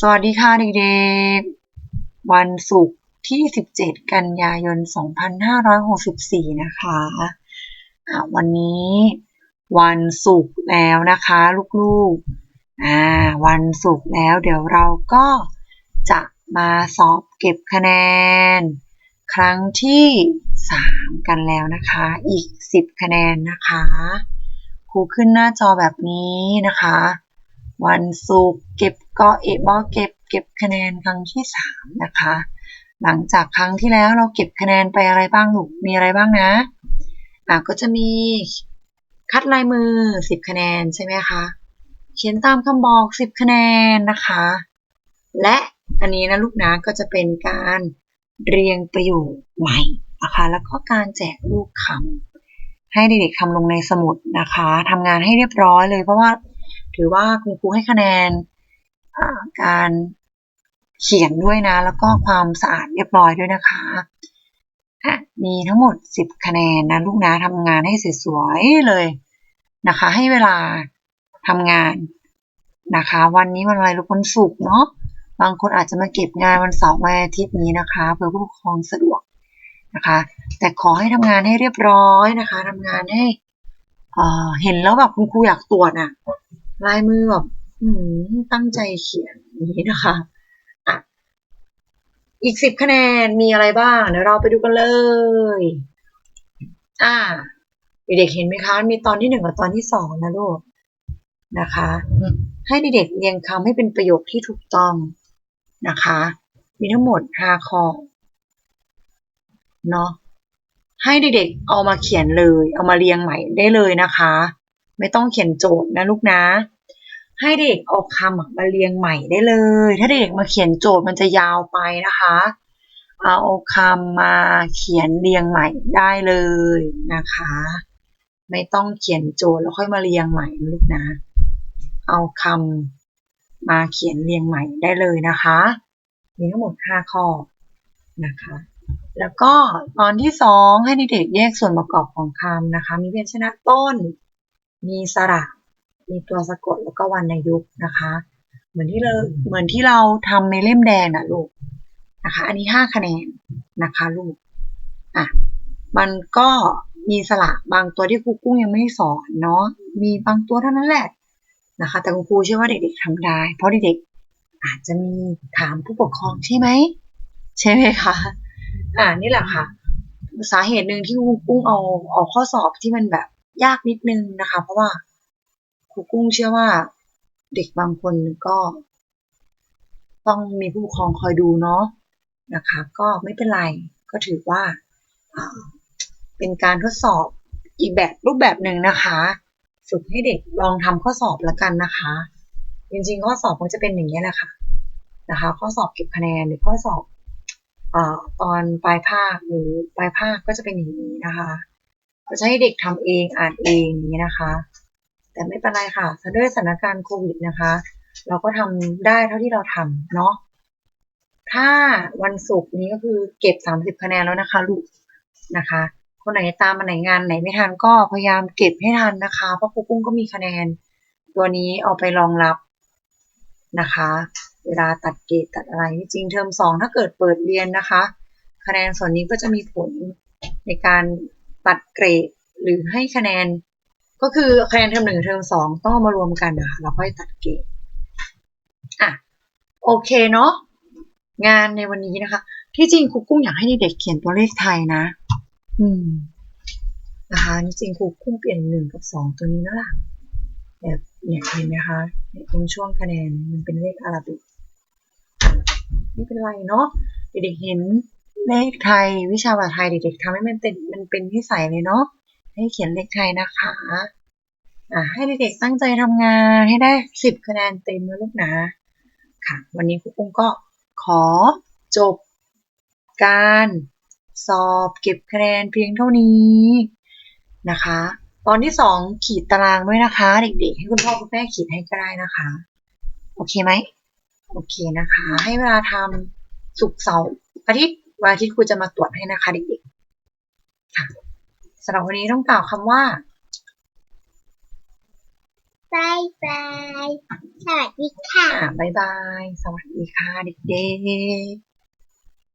สวัสดีค่ะเด็กๆ วันศุกร์ที่ 17 กันยายน 2564 นะคะะวันนี้วันศุกร์แล้วนะคะลูกๆ วันศุกร์แล้วเดี๋ยวเราก็จะมาสอบเก็บคะแนน ครั้งที่ 3 กันแล้วนะคะ อีก 10 คะแนนนะคะ ครูขึ้นหน้าจอแบบนี้นะคะ วันศุกร์เก็บก็เอบอเก็บเก็บคะแนนครั้งที่3นะคะ หลังจากครั้งที่แล้วเราเก็บคะแนนไปอะไรบ้างลูกมีอะไรบ้างนะอะก็จะมีคัดลายมือ10คะแนนใช่ไหมคะเขียนตามคำบอก10คะแนนนะคะ และอันนี้นะลูกนะก็จะเป็นการเรียงประโยคใหม่นะคะ แล้วก็การแจกลูกคำให้เด็กๆทำลงในสมุดนะคะทำงานให้เรียบร้อยเลยเพราะว่า ถือว่าคุณครูให้คะแนนการเขียนด้วยนะ แล้วก็ความสะอาดเรียบร้อยด้วยนะคะมีทั้งหมด 10 คะแนนนะลูกนะทำงานให้สวยๆเลยนะคะ ให้เวลาทำงานนะคะ วันนี้วันอะไรลูกวันศุกร์เนาะบางคนอาจจะมาเก็บงานวันเสาร์วันอาทิตย์นี้นะคะเพื่อผู้ปกครองสะดวกนะคะ แต่ขอให้ทำงานให้เรียบร้อยนะคะทำงานให้เห็นแล้วแบบคุณครูอยากตรวจอะ ลายมือแบบตั้งใจเขียนนี้นะคะอะอีกสิบคะแนนมีอะไรบ้างเดี๋ยวเราไปดูกันเลย อ่าเด็กๆเห็นไหมคะ มีตอนที่หนึ่งกับตอนที่สองนะลูกนะคะ ให้เด็กๆเรียงคำให้เป็นประโยคที่ถูกต้องนะคะ มีทั้งหมดห้าข้อเนาะให้เด็กๆเอามาเขียนเลย เอามาเรียงใหม่ได้เลยนะคะ ไม่ต้องเขียนโจทย์นะลูกนะ ให้เด็กเอาคำมาเรียงใหม่ได้เลย ถ้าเด็กมาเขียนโจทย์มันจะยาวไปนะคะ เอาคำมาเขียนเรียงใหม่ได้เลยนะคะ ไม่ต้องเขียนโจทย์แล้วค่อยมาเรียงใหม่ลูกนะ เอาคำมาเขียนเรียงใหม่ได้เลยนะคะ มีทั้งหมด 5 ข้อนะคะ แล้วก็ตอนที่ 2 ให้เด็กๆแยกส่วนประกอบของคำนะคะ มีพยัญชนะต้น มีสระ มีตัวสะกดแล้วก็วรรณยุกต์นะคะ เหมือนที่เราเหมือนที่เราทำในเล่มแดงนะลูกนะคะ อันนี้ห้าคะแนนนะคะลูกอะมันก็มีสระบางตัวที่ครูกุ้งยังไม่สอนเนาะมีบางตัวเท่านั้นแหละนะคะ แต่คุณครูเชื่อว่าเด็กๆทำได้ เพราะเด็กๆอาจจะมีถามผู้ปกครองใช่ไหมใช่ไหมคะอ่านี่แหละค่ะ สาเหตุหนึ่งที่ครูกุ้งเอาเอาข้อสอบที่มันแบบ ยากนิดนึงนะคะ เพราะว่าครูกุ้งเชื่อว่าเด็กบางคนก็ ต้องมีผู้ปกครองคอยดูเนาะนะคะ ก็ไม่เป็นไรก็ถือว่าเป็นการทดสอบอีกแบบรูปแบบหนึ่งนะคะฝึกให้เด็กลองทำข้อสอบแล้วกันนะคะ จริงๆ ข้อสอบมันจะเป็นอย่างนี้แหละค่ะนะคะ ข้อสอบเก็บคะแนนหรือข้อสอบอตอนปลายภาคหรือปลายภาคก็จะเป็นอย่างนี้นะคะ ก็จะให้เด็กทำเองอ่านเองอย่างนี้นะคะ แต่ไม่เป็นไรค่ะด้วยสถานการณ์โควิดนะคะ เราก็ทำได้เท่าที่เราทำเนาะถ้าวันศุกร์นี้ก็คือเก็บ30คะแนนแล้วนะคะลูกนะคะ คนไหนตามมาไหนงานไหนไม่ทันก็พยายามเก็บให้ทันนะคะ เพราะครูกุ้งก็มีคะแนน ตัวนี้เอาไปรองรับนะคะ เวลาตัดเกรดตัดอะไรจริงเทอมสองถ้าเกิดเปิดเรียนนะคะ คะแนนส่วนนี้ก็จะมีผลในการ ตัดเกรดหรือให้คะแนน ก็คือคะแนนเทอมหนึ่งเทอมสองต้องมารวมกันนะคะเราค่อยตัดเกรดอะโอเคเนาะงานในวันนี้นะคะ ที่จริงครูกุ้งอยากให้เด็กเขียนตัวเลขไทยนะ อืมนะคะจริงครูกุ้งเปลี่ยนหนึ่งกับสองตัวนี้นั่นแหละแบบเนี่ยเห็นไหมคะตรงช่วงคะแนนมันเป็นเลขอาราบิกไม่เป็นไรเนาะเด็กๆเห็น เลขไทย วิชาภาษาไทยเด็กๆทำให้มันเป็นมันเป็นที่ใส่เลยเนาะให้เขียนเลขไทยนะคะอ่าให้เด็กๆตั้งใจทำงานให้ได้สิบคะแนนเต็มนะลูกนะค่ะ วันนี้ครูปุ้งก็ขอจบการสอบเก็บคะแนนเพียงเท่านี้นะคะ ตอนที่สองขีดตารางด้วยนะคะ เด็กๆ ให้คุณพ่อคุณแม่ขีดให้ก็ได้นะคะ โอเคไหมโอเคนะคะ ให้เวลาทำสุกเสาร์อาทิตย์ วันอาทิตย์ครูจะมาตรวจให้นะคะเด็กๆค่ะสำหรับวันนี้ต้องกล่าวคำว่าสบายบาย สวัสดีค่ะอ่าบายบาย สวัสดีค่ะเด็กๆ